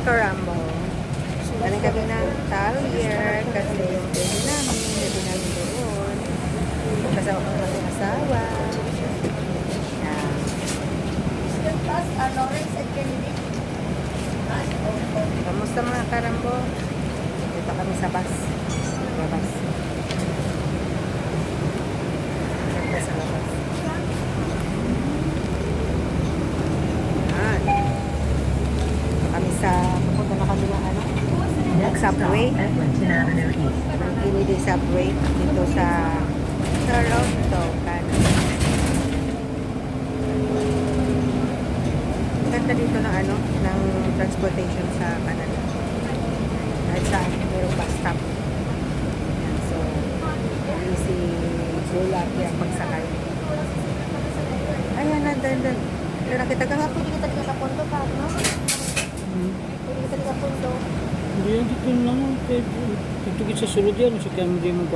Karamo. Galing kami ng Talyer kasi yung baby namin, baby namin doon. Kasama ko ng asawa. Kamusta mga karambo? Dito kami sa bus. Labas. Ganda sa labas. Yan. Dito kami sa, papunta na kami ng ano? Subway. Kennedy Subway dito sa Toronto, Canada. Ganda dito ng ano, ng transportation sa Canada. Kahit saan, mayroong bus stop. Yan, so, easy bulak yung pagsakay. Ayan, nandan, nandan. Pero nakita ka nga, pwede kita dito sa pondo 20 pin lang ang pwede. Tutugit sa sulod yan, so kaya hindi mo.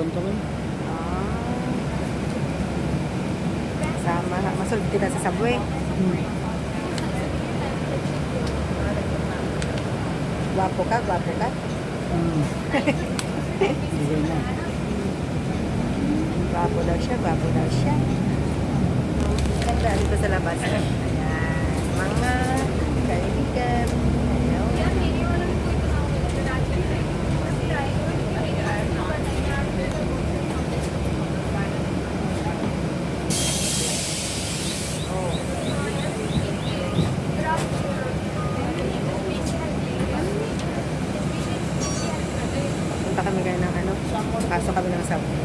Ah. Sama, kita sa subway. Hmm. Gwapo ka, gwapo ka. Hmm. Hindi daw siya, gwapo daw siya. Ganda dito sa labas. Ayan, mga kaibigan. Kami ng subway.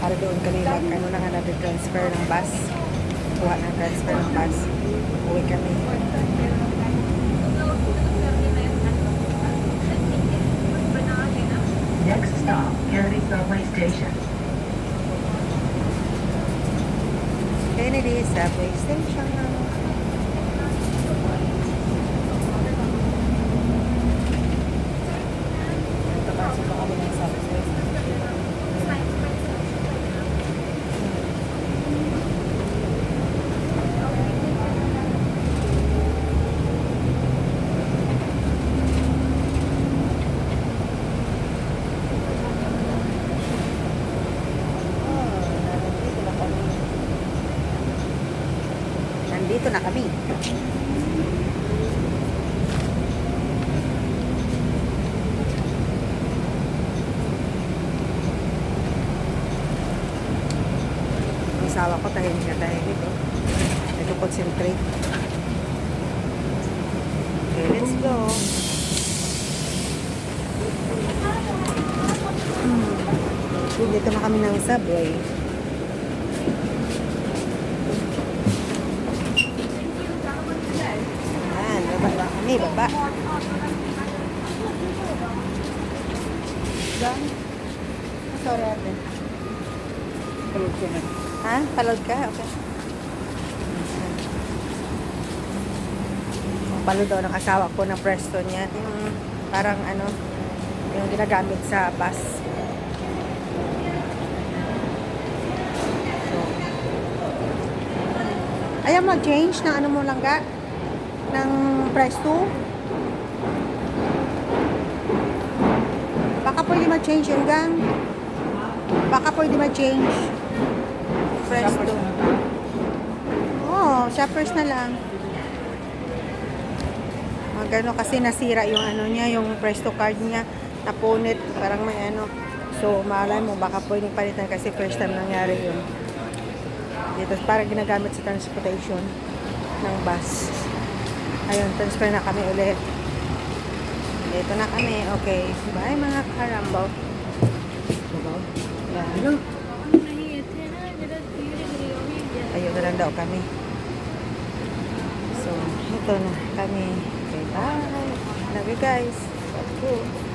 Para doon kami mag, ano na nga natin transfer ng bus. Kuha ng transfer ng bus. Uwi kami. Next stop, Kennedy Subway Station. Kennedy Subway Station. Ito kasi pa kami ng subway. Oh, nandito na kami. Nandito na kami. Ang asawa ko tahimik na tahimik. Oh. Nag-concentrate. Okay, let's go. Hmm. Dito na kami ng subway. Ayan, baba ba kami, baba. Diyan. Sorry ate. Palog ka na. Ha? Palod ka? Okay. Palod daw ng asawa ko ng presto niya. Yung parang ano, yung ginagamit sa bus. So, ayaw mag-change ng ano mo lang ga? Ng presto? Baka pwede mag-change yun gang. Baka pwede mag-change. Presto. Oo, oh, shoppers na lang. Mga gano kasi nasira yung ano niya, yung Presto card niya. Napunit, parang may ano. So, malay mo, baka pwedeng palitan kasi first time nangyari yun. Dito, para ginagamit sa transportation ng bus. Ayun, transfer na kami ulit. Dito na kami. Okay. Bye mga karambaw. Yan. Ayun na lang daw kami. So, ito na kami. Okay, bye. Love you guys. Love you.